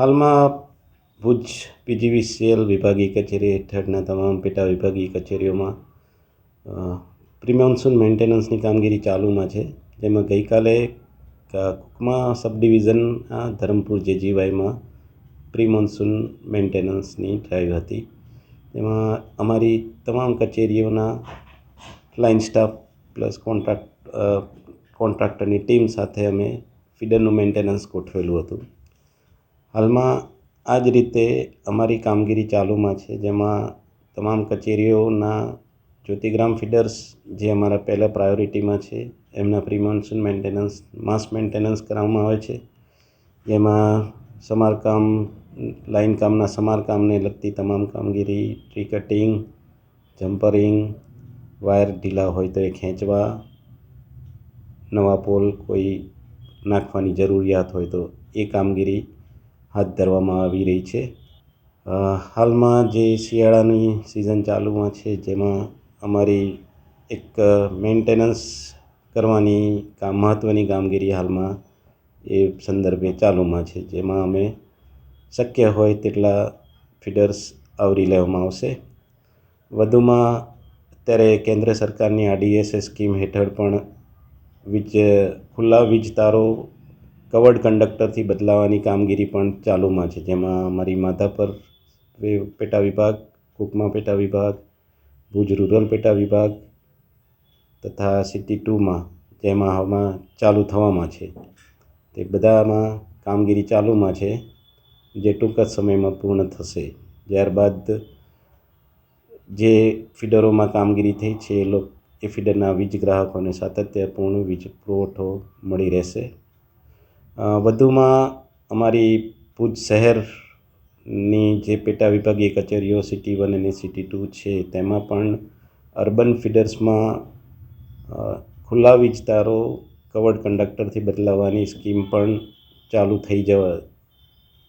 હાલમાં ભુજ પીજીવીસીએલ વિભાગીય કચેરી હેઠળના તમામ પેટા વિભાગીય કચેરીઓમાં પ્રી મોન્સૂન મેન્ટેનન્સની કામગીરી ચાલુમાં છે. જેમાં ગઈકાલે કુકમા સબ ડિવિઝનના ધરમપુર જેજીવાયમાં પ્રી મોન્સૂન મેન્ટેનન્સની ડ્રાઈવ હતી. તેમાં અમારી તમામ કચેરીઓના લાઇન સ્ટાફ પ્લસ કોન્ટ્રાક્ટ કોન્ટ્રાક્ટરની ટીમ સાથે અમે ફીડરનું મેન્ટેનન્સ ગોઠવેલું હતું. હાલમાં આ જ રીતે અમારી કામગીરી ચાલુમાં છે, જેમાં તમામ કચેરીઓના જ્યોતિગ્રામ ફીડર્સ જે અમારા પહેલાં પ્રાયોરિટીમાં છે, એમના pre monsoon maintenance, mass maintenance કરવામાં આવે છે. જેમાં સમારકામ લાઇન કામના સમારકામને લગતી તમામ કામગીરી, ટ્રી કટિંગ, જમ્પરિંગ, વાયર ઢીલા હોય તો એ ખેંચવા, નવા પોલ કોઈ નાખવાની જરૂરિયાત હોય તો એ કામગીરી હાથ ધરવામાં આવી રહી છે. હાલમાં જે શિયાળાની સિઝન ચાલુમાં છે, જેમાં અમારી એક મેન્ટેનન્સ કરવાની કામ મહત્ત્વની કામગીરી હાલમાં એ સંદર્ભે ચાલુમાં છે, જેમાં અમે શક્ય હોય તેટલા ફીડર્સ આવરી લેવામાં આવશે. વધુમાં અત્યારે કેન્દ્ર સરકારની આરડીએસએસ સ્કીમ હેઠળ પણ વીજ, ખુલ્લા વીજ તારો કવર્ડ કંડક્ટરથી બદલાવાની કામગીરી પણ ચાલુમાં છે. જેમાં અમારી માધાપર પેટા વિભાગ, કુકમા પેટા વિભાગ, ભુજ રૂરલ પેટા વિભાગ તથા સિટી ટુમાં જેમાં હાલમાં ચાલુ થવામાં છે. તે બધામાં કામગીરી ચાલુમાં છે. જે ટૂંક જ સમયમાં પૂર્ણ થશે. ત્યારબાદ જે ફીડરોમાં કામગીરી થઈ છે એ લોક, એ ફીડરના વીજ ગ્રાહકોને સાતત્યપૂર્ણ વીજ પુરવઠો મળી રહેશે. વધુમાં અમારી ભુજ શહેરની જે પેટા વિભાગીય કચેરીઓ, સિટી વન અને સિટી ટુ છે, તેમાં પણ અર્બન ફીડર્સમાં ખુલ્લા વિસ્તારો કવર્ડ કંડક્ટરથી બદલાવાની સ્કીમ પણ ચાલુ થઈ જવા,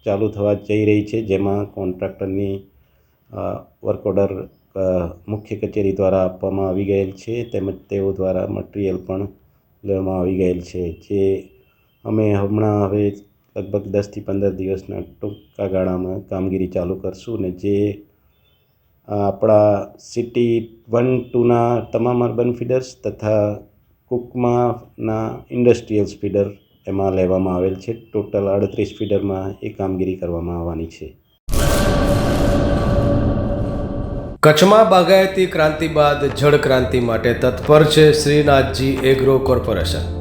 ચાલુ થવા જઈ રહી છે, જેમાં કોન્ટ્રાક્ટરની વર્ક ઓર્ડર મુખ્ય કચેરી દ્વારા આપવામાં આવી ગયેલ છે, તેમજ તેઓ દ્વારા મટિરિયલ પણ લેવામાં આવી ગયેલ છે, જે અમે હમણાં હવે લગભગ દસથી પંદર દિવસના ટૂંકા ગાળામાં કામગીરી ચાલુ કરશું ને જે આપણા સિટી વન ટુના તમામ અર્બન ફીડર્સ તથા કુકમાના ઇન્ડસ્ટ્રીયલ ફીડર એમાં લેવામાં આવેલ છે. ટોટલ અડત્રીસ ફીડરમાં એ કામગીરી કરવામાં આવવાની છે. કચ્છમાં બાગાયતી ક્રાંતિ બાદ જળ ક્રાંતિ માટે તત્પર છે શ્રીનાથજી એગ્રો કોર્પોરેશન.